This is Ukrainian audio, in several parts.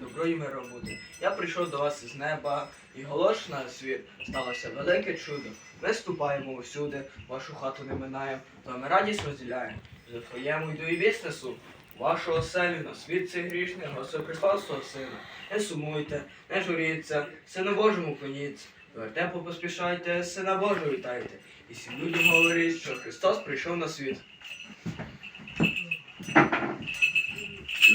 добро і буде. Я прийшов до вас із неба, і голош на світ сталося велике чудо. Ми ступаємо усюди, вашу хату не минаємо, та ми радість розділяємо. З Вифлеєму йду і вість несу. Вашу на світ цей грішний, Господь прислав свого сина. Не сумуйте, не журіться, сину Божому клоніться. До вертепу поспішайте, сина Божого вітайте. І всім людям говоріть, що Христос прийшов на світ.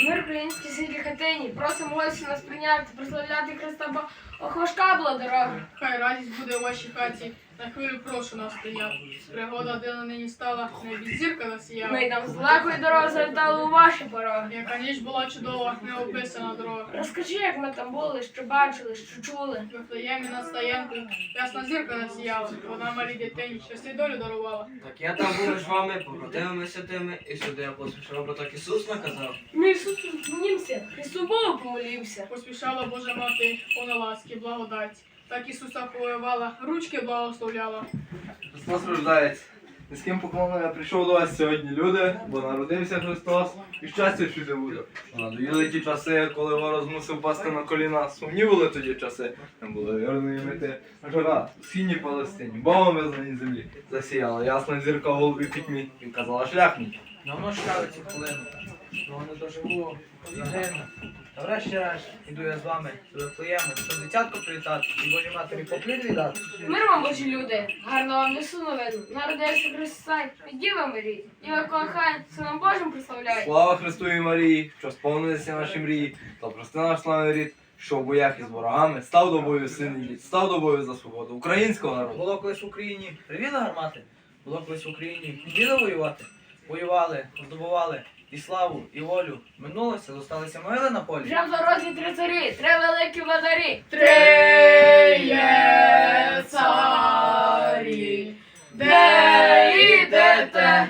Мир українській сірій хатині, просимо ось нас прийняти, прославляти Христа, бо ох, важка була дорога. Хай радість буде у вашій хаті. На хвилю прошу нас прийняти. Пригода дина нині стала, небі зірка засіяла. Ми там з далекої дороги завітали у ваші пороги. Яка ніч була чудова, неописана дорога. Розкажи, як ми там були, що бачили, що чули. В Вифлеємі над стоянкою ясна зірка насіяла. Вона малій дитині щастя й долю дарувала. Так я там був між вами, побратимами святими, і сюди я поспішав, бо так Ісус наказав. Ми Ісусу вклонімся, Христу Богу. Поспішала Божа мати, повна ласки, благодаті. Так Ісуса повивала, ручки благословляла. Христос рождається. З ким поклону я прийшов до вас сьогодні, люди, бо народився Христос і щастя всюди буде. Надоїли ті часи, коли ворог змусив пасти на коліна. Сумні були тоді часи. Там були вірної мети. Жара в східній Палестині, Богом визнаній землі. Засіяла ясна зірка в голові пітьмі і казала шлях мій. Давно чекали ці але не доживу, загину. Та врешті-решт, іду я з вами до Вифлеєму, щоб дитятко привітати і Божій матері поклін віддати. Мир вам, Божі люди, гарно вам несу новину. Народився Христос, від Діва Марії. Діва колихає, Сином Божим прославляє. Слава Христу і Марії, що сповнилися наші мрії, та прости наш славний рід, що в боях із ворогами став до бою син і дід, став до бою за свободу українського народу. Було колись в Україні привіли гармати, було колись в Україні діли воювати. Воювали, здобували і славу, і волю. Минулося, зосталися могили на полі. Вже в дорозі три царі, три великі владарі. Три є царі, де йдете?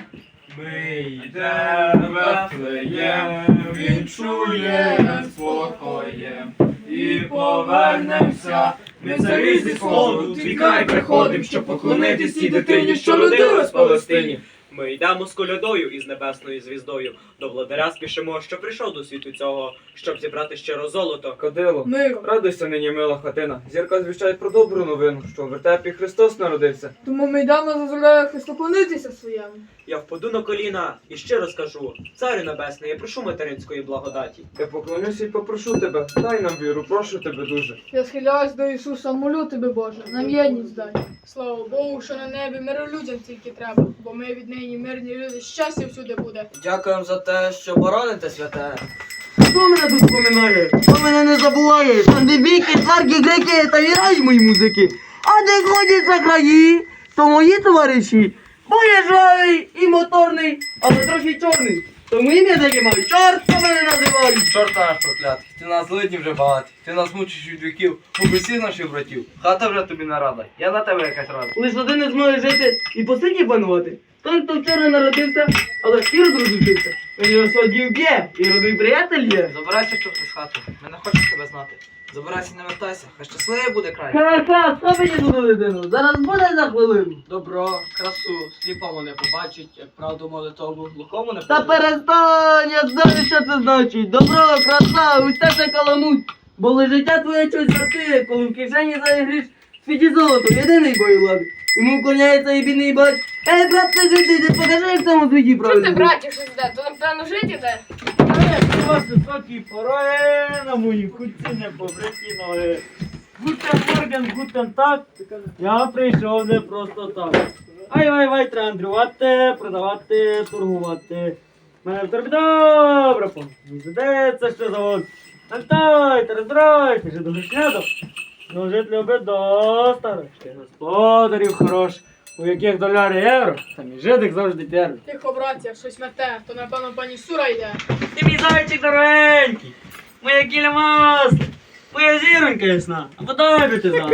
Ми йдемо Вифлеєм, відчуєм спокоєм і повернемося. Ми царі зі сходу, твікай приходим, щоб поклонитись тій дитині, що родилась в Палестині. Ми йдемо з колядою із небесною звіздою. До владаря спішимо, що прийшов до світу цього, щоб зібрати щиро золото. Кадило, Миро. радуйся нині, мила хатина. Зірка звіщає про добру новину, що в вертепі Христос народився. Тому ми йдемо за Христу христоклонитися своєму. Я впаду на коліна і щиро скажу: Царю небесний, я прошу материнської благодаті. Я поклонюся і попрошу тебе, дай нам віру, прошу тебе дуже. Я схиляюсь до Ісуса, молю тебе, Боже, нам єдність дай. Слава Богу, що на небі миру людям тільки треба, бо ми віднині мирні люди, щастя всюди буде. Дякуємо за те, що бороните святе. Хто мене тут споминає? Хто мене не забуває? Там де біки, царки, греки та вірають мої музики. А де ходять за краї, то мої товариші. Бо я жвавий і моторний, але трохи чорний. Тому ім'я таке маю. Чорт мене називають. Чорта наш проклятий, ти нас злидні вже багатий, ти нас мучиш від віків, губи всіх наших братів. Хата вже тобі не рада, я на тебе якась рада. Лиш один не зможе жити і по світі панувати. Той, хто вчора народився, але ірод розучився. Він його сьогодні вб'є, і родний приятель є. Забирайся чорти з хати, ми не хочемо тебе знати. Забирайся, не вертайся, хай щасливий буде край. Ха-ха, що мені туди дитину? Зараз буде за хвилину. Добро, красу, сліпому не побачить, як правду молитову, глухому не Та перестань, я знаю, що це значить. Добро, краса, усе це каламуть. Бо ли життя твоє щось вартує, коли в кишені заігриш світі золото, єдиний бою влади. Йому вклоняється і бідний бач. Ей, брат, це жити, ти покажи, як цьому світі Чим ти, правильно. братів, щось йде? То напевно жити йде? Вас високі пороги на мої кутці не побриті ноги. Гутен Морген, гутен так. Я прийшов не просто так. Ай вай вай треба андрювати, продавати, торгувати. Мене в торбі добре пан. Не що завод. Антайте, роздройте, же дуже снято. Ну, жит любить до старости. Господарів хорош, у яких доляри євро, там і жидик завжди первий. Тихо, браття, щось мете, то напевно пані Сура йде. Ти мій зайчик дорогенький, моя кільмас, моя зіронька ясна, а подай би ти знав.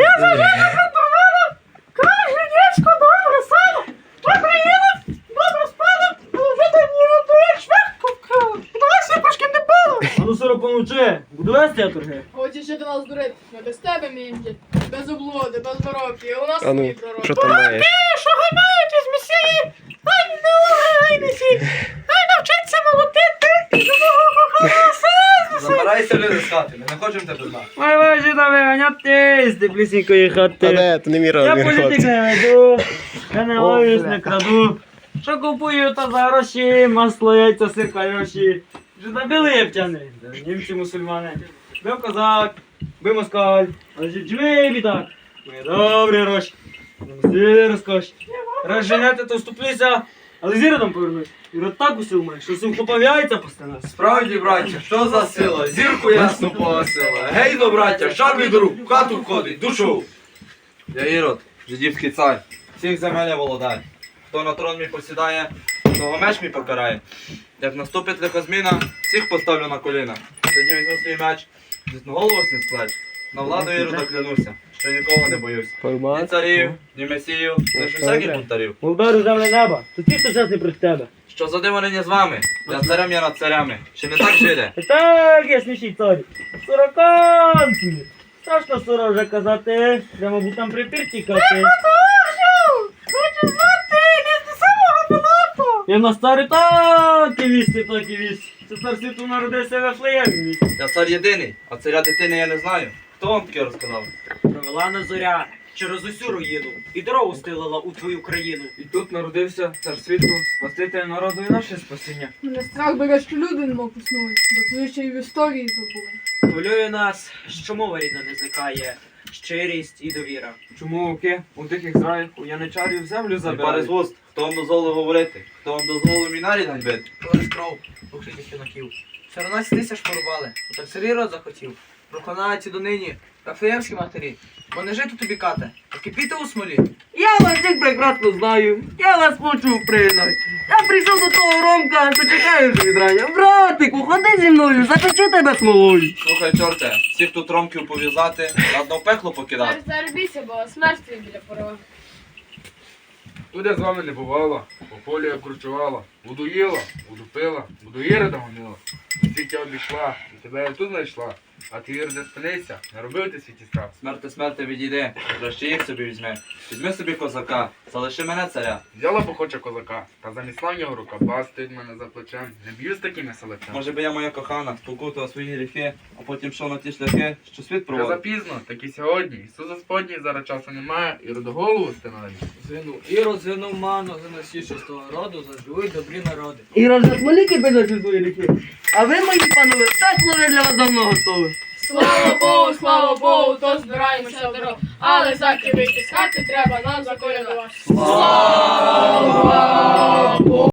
А ну сорок помовчи, буду вести я торги. Хочеш ще до нас дурити, ми без тебе мімдять, без облоди, без воровки, у нас А ну, пророки. що там маєш? Що гаймаєтесь, месії? Ай, не ай, месії! Ай, навчитися молотити. Забирайся люди з хати, ми не хочемо тебе знати. Ой, ой, жіда виганяти з теплісінької хати. Та де, то не Я розмір, політик не веду, я не ловлюсь, не краду. Що купую, то за гроші, масло, яйця, сир, кайоші. Жида білиптяни, німці мусульмани. Бив козак, бив москаль, а жиджви бідак. Мої добрі гроші, не мусили розкоші. Раз женете, то вступлюся, але зіродом повернусь. І рот так усил має, що хлопав яйця постане. Справді, браття, що за сила? Зірку ясно погасила. Гей, ну, браття, шар від рук, в хату входить, душу. Я Ірод, жидівський цар, всіх земель я володаю. Хто на трон мій посідає, того меч мій покарає. Як наступить лиха зміна, всіх поставлю на коліна. Тоді візьму свій меч, зітну голову син з. На владу Ірода клянуся, що нікого не боюсь. Ні царів, ні месію, лише всяких бунтарів. Молдарю земле неба, то ті, хто час проти тебе. Що задивлення з вами? Я царем я над царями. Чи не так жиде? Так, я смішій царі. Сороканці. Страшно сороже казати, де, мабуть, там припір тікати. Хочу знати, де до самого Я на старі так і вісти, так і вісти. Це цар світу народився в Ефлеємі. Я цар єдиний, а царя дитини я не знаю. Хто вам таке розказав? Провела на зоря через усю руїну і дорогу стелила у твою країну. І тут народився цар світу, спаситель народу і наше спасіння. Мене страх бере, що люди не поснули, бо це ще й в історії забули. Хвилює нас, що мова рідна не зникає, щирість і довіра. Чому оки у диких зраях у яничарів землю Пари з забирають? Хто вам дозволив говорити? Хто вам дозволив мій нарід ганьбити? Коли кров, двох юнаків. 14 тисяч порубали, так царі род захотів. Проконається донині Рафаєвські матері. Бо не жити тобі кате, а кипіти у смолі. Я вас всіх прекрасно знаю. Я вас почув признай. Я прийшов до того Ромка, що чекаю вже від рання. Братику, ходи зі мною, запечу тебе смолою. Слухай, чорте, всіх тут ромків пов'язати, ладно в пекло покидати. Зараз заробіться, бо смерть біля порога. Тут я з вами не бувала, по полі я кручувала, буду їла, буду пила, буду їри догонила. І тільки обійшла, і тебе я тут знайшла, а ти Ірода спинися, не робив ти світі страх. Смерти смерти відійди, краще їх собі візьми. Візьми собі козака, залиши мене царя. Взяла б хоче козака, та замість славнього рука бас стоїть мене за плечем. Не б'ю з такими селецями. Може би я моя кохана, спокутала свої гріхи, а потім йшов на ті шляхи, що світ Вже проводив. запізно, так і сьогодні. Ісус Господній зараз часу немає, і голову стинають. Звину Ірод, звину ману, заносіши з того роду, заживуть добрі народи. І розмоліки без свої ріки. А ви, мої панове, так служить для вас давно готове. Слава Богу, слава Богу, то збираємося в дорогу. Але заки вийти з хати треба нам заколядувати. Слава